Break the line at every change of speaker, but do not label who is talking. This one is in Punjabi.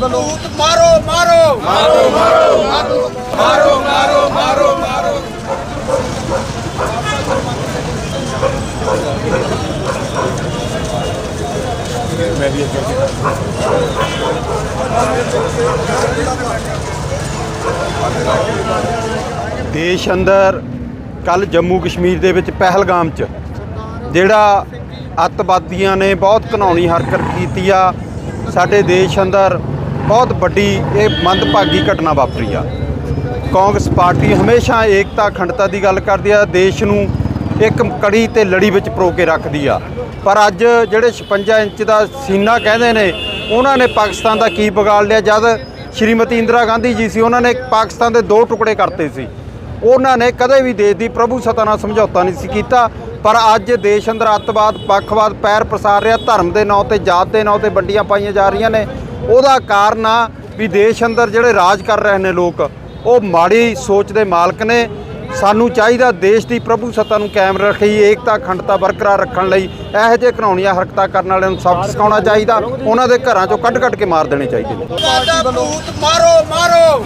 ਵੱਲੋਂ ਮਾਰੋ ਮਾਰੋ। ਮਾਰੋ ਮਾਰੋ। ਮਾਰੋ ਮਾਰੋ ਮਾਰੋ ਮਾਰੋ।
ਦੇਸ਼ ਅੰਦਰ ਕੱਲ ਜੰਮੂ ਕਸ਼ਮੀਰ ਦੇ ਵਿੱਚ ਪਹਿਲਗਾਮ 'ਚ ਜਿਹੜਾ ਅੱਤਵਾਦੀਆਂ ਨੇ ਬਹੁਤ ਘਿਨਾਉਣੀ ਹਰਕਤ ਕੀਤੀ ਆ ਸਾਡੇ ਦੇਸ਼ ਅੰਦਰ ਬਹੁਤ ਵੱਡੀ ਇਹ ਮੰਦਭਾਗੀ ਘਟਨਾ ਵਾਪਰੀ ਆ। ਕਾਂਗਰਸ ਪਾਰਟੀ ਹਮੇਸ਼ਾ ਏਕਤਾ, ਅਖੰਡਤਾ ਦੀ ਗੱਲ ਕਰਦੀ ਆ, ਦੇਸ਼ ਨੂੰ ਇੱਕ ਕੜੀ ਤੇ ਲੜੀ ਵਿੱਚ ਪਰੋ ਕੇ ਰੱਖਦੀ ਆ। ਪਰ ਅੱਜ ਜਿਹੜੇ 56 ਇੰਚ ਦਾ ਸੀਨਾ ਕਹਿੰਦੇ ਨੇ, ਉਹਨਾਂ ਨੇ ਪਾਕਿਸਤਾਨ ਦਾ ਕੀ ਵਿਗਾੜ ਲਿਆ? ਜਦ ਸ਼੍ਰੀਮਤੀ ਇੰਦਰਾ ਗਾਂਧੀ ਜੀ ਸੀ, ਉਹਨਾਂ ਨੇ ਪਾਕਿਸਤਾਨ ਦੇ ਦੋ ਟੁਕੜੇ ਕਰਤੇ ਸੀ। ਉਹਨਾਂ ਨੇ ਕਦੇ ਵੀ ਦੇਸ਼ ਦੀ ਪ੍ਰਭੂ ਸੱਤਾ ਨਾਲ ਸਮਝੌਤਾ ਨਹੀਂ ਸੀ ਕੀਤਾ, ਪਰ ਅੱਜ ਦੇਸ਼ ਅੰਦਰ ਅੱਤਵਾਦ, ਪੱਖਵਾਦ ਪੈਰ ਪਸਾਰ ਰਿਹਾ, ਧਰਮ ਦੇ ਨਾਂ ਤੇ ਜਾਤ ਦੇ ਨਾਂ ਤੇ ਵੰਡੀਆਂ ਪਾਈਆਂ ਜਾ ਰਹੀਆਂ ਨੇ। ਉਹਦਾ ਕਾਰਨ ਆ ਵੀ ਦੇਸ਼ ਅੰਦਰ ਜਿਹੜੇ ਰਾਜ ਕਰ ਰਹੇ ਨੇ ਲੋਕ, ਉਹ ਮਾੜੀ ਸੋਚ ਦੇ ਮਾਲਕ ਨੇ। ਸਾਨੂੰ ਚਾਹੀਦਾ ਦੇਸ਼ ਦੀ ਪ੍ਰਭੂ ਸੱਤਾ ਨੂੰ ਕਾਇਮ ਰੱਖੀ, ਏਕਤਾ, ਅਖੰਡਤਾ ਬਰਕਰਾਰ ਰੱਖਣ ਲਈ ਇਹੋ ਜਿਹੇ ਘਰਾਉਣੀਆਂ ਹਰਕਤਾਂ ਕਰਨ ਵਾਲਿਆਂ ਨੂੰ ਸਬਕ ਸਿਖਾਉਣਾ ਚਾਹੀਦਾ। ਉਹਨਾਂ ਦੇ ਘਰਾਂ ਚੋਂ ਕੱਢ ਕੱਢ ਕੇ ਮਾਰ ਦੇਣੇ ਚਾਹੀਦੇ ਨੇ।
ਮਾਰੋ ਮਾਰੋ।